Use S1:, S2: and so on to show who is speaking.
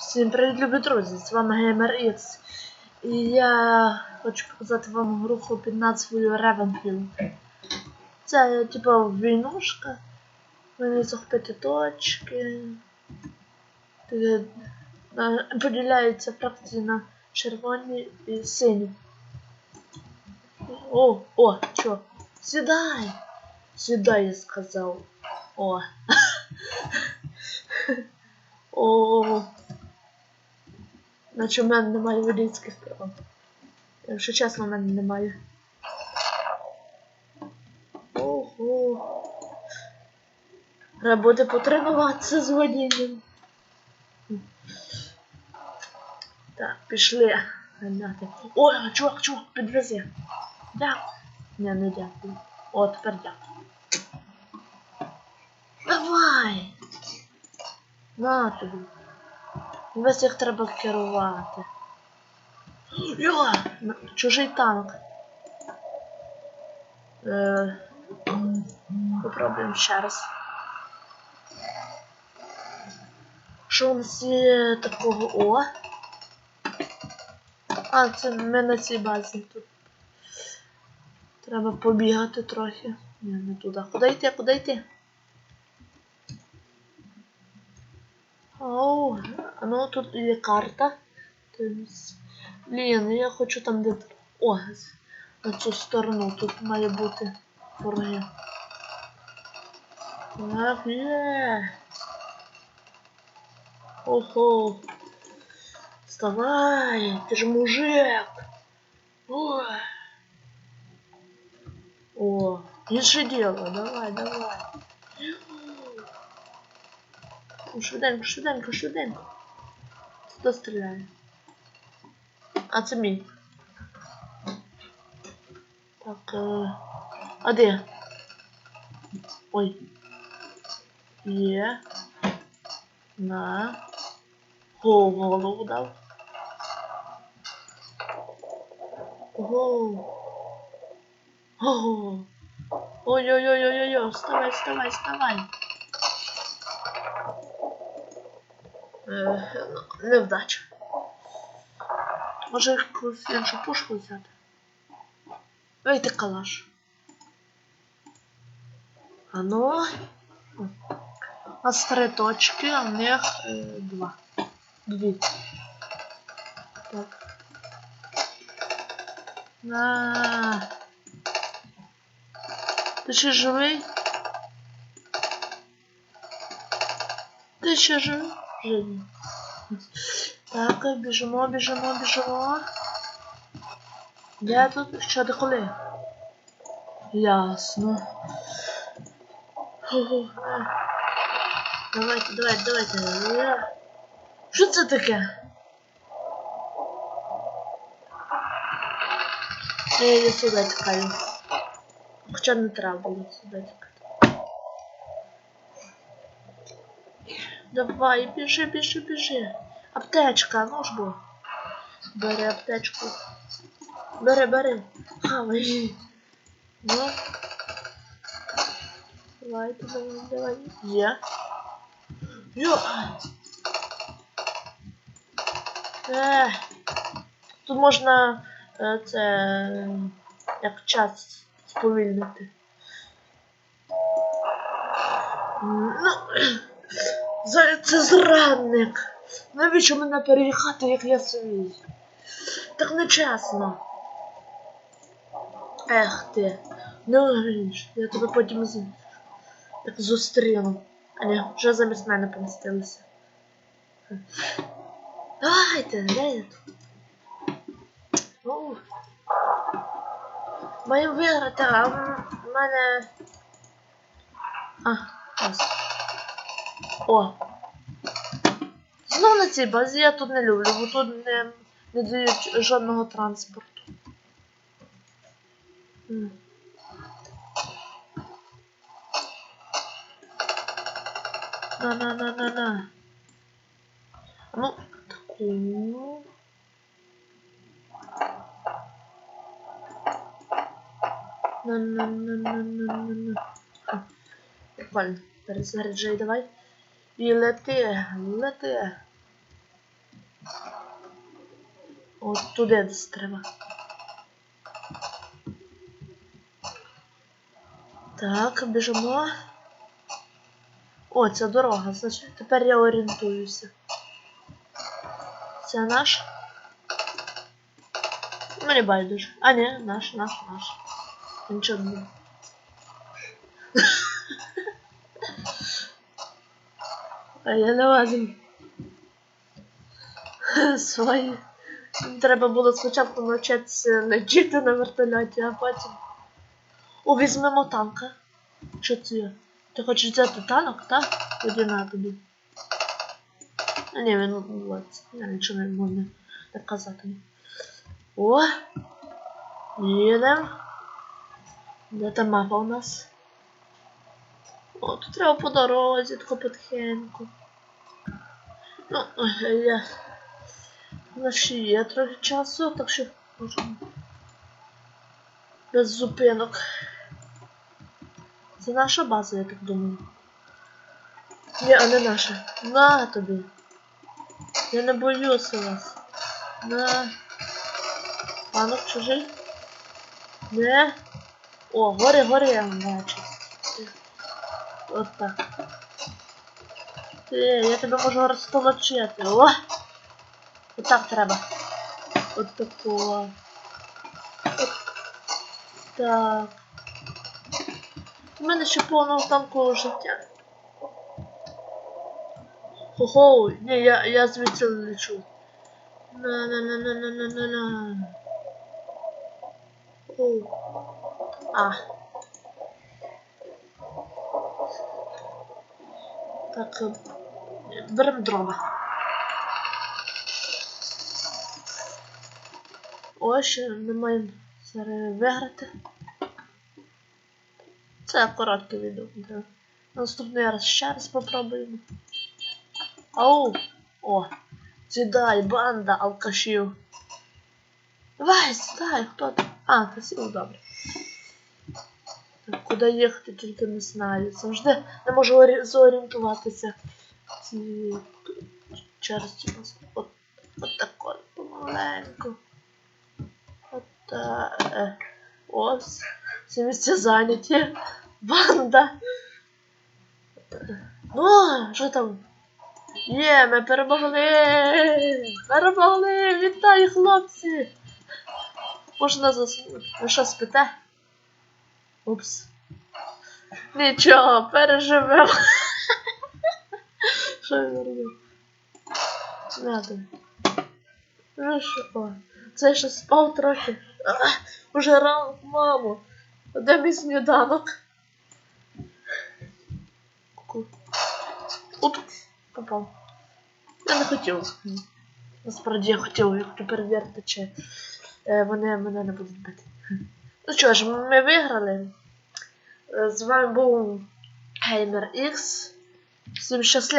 S1: Всім привіт, любі друзі! З вами GamerX. І я хочу показати вам гру під назвою Ravenfield. Це типа війнушка. Мені захопити точки. Таке, на- Поділяються фракції на червоні і сині. О, о, чо? Сідай! Сідай, я сказав. О. О. Наче в мене немає водійських прав. Якщо чесно, в мене немає. Ого. Треба буде потренуватися з водінням. Так, пішли. Ганяти. Ой, чувак, чувак, підвези. Дякую. Ні, не дякую. О, тепер дякую. Давай! На тобі. Весь їх треба керувати. Йо! Чужий танк. Е, попробуємо ще раз. Що у нас є такого О? А, це ми на цій базі тут. Треба побігати трохи. Ні, не туди. Куди йти? Куди йти? Оу, а ну тут є карта. Тимс. Блін, я хочу там де. О, з- на цю сторону тут має бути вороги. Так, є. Ого. Вставай, ти ж мужик. О. О, інше діло, давай, давай. Швиденько, швиденько, швиденько. Хто стріляє? А це мій. Так, е... а де? Ой. Є. На. Голову дав. Го. Го. Ой-ой-ой-ой-ой, вставай, вставай, вставай. Е, ну, невдача. Може якусь іншу пушку взяти? Вийти калаш. А ну. У три точки, а в них е, два. Дві. Так. На. Ти ще живий? Ти ще живий? Живий. Так, біжимо, біжимо, біжимо. Де тут? Що де коли? Ясно. Ого, е. Давайте, давайте, давайте. Е. Що це таке? Е, я сюди тікаю. Хоча не треба було сюди тікати. Давай, біжи, біжи, біжи. Аптечка, ну ж бо. Бери аптечку. Бери, бери. Хавай. Ну. Давай, давай, давай. Є. Йо. Е. Тут можна е, це як час сповільнити. Ну, за- це зрадник. Навіщо мене переїхати, як я свій? Так нечесно. Ех ти. Ну, гріш, я тебе потім з... так зустріну. А ні, вже замість мене помістилися. Давайте, де я тут? Ну, Маємо виграти, а в мене. А, ось. О. Знов на цій базі я тут не люблю, бо тут не, не дають жодного транспорту. На на на на на. Ну, таку. На на на на на на на. Прикольно. Перезаряджай давай. І лети, лети. От туди десь треба. Так, біжимо. О, це дорога, значить тепер я орієнтуюся. Це наш. Мені байдуже. А, ні, наш, наш, наш. Нічого не буде. А я лазим. Свої. Треба було спочатку навчитися летіти на вертольоті, а потім. О, візьмемо танка. Що це? є? Ти хочеш взяти танок, так? Тоді на тобі. А ні, він от, я нічого не можу не казати. О! Їдем. Де там мапа у нас? О, тут треба по дорозі, тако потихеньку. Ну, я. У ще є трохи часу, так що можемо. Без зупинок. Це наша база, я так думаю. Ні, а не наша. На тобі. Я не боюся вас. На. Панок чужий. Не. О, горе, горе я бачу. От так. Е, я тебе можу розтолочити. О! Отак треба. От такого. От так. У мене ще повного танкового життя. Хо-хо, ні, я, я звідси лечу. На-на-на-на-на-на-на-на. Оу. А. Так, е, беремо дрова. Ось ми маємо зараз виграти. Це коротке відео. Да. Наступний раз ще раз попробуємо. Ау! О! Сідай, банда алкашів. Давай, сідай, хто там? А, ти сів добре. Куди їхати, тільки не знаю. Завжди не можу зорієнтуватися. Ці... Через ці мости. От, от так от помаленьку. От так. Е. Ось. Всі місця зайняті. Банда. Ну, що там? Є, ми перемогли! Перемогли! Вітаю, хлопці! Можна заснути. Ви що спите? Упс. Нічого, переживемо. Що я робив? Надо. Ну що? О, Це ще спав трохи. А, уже ранок, мамо. Де мій сніданок? Ку. Попав. Я не хотів. Насправді я хотів, як перевірити, чи е, вони мене не будуть бити. Ну що ж, ми виграли. З вами був Геймер Ікс. Всім щасливо.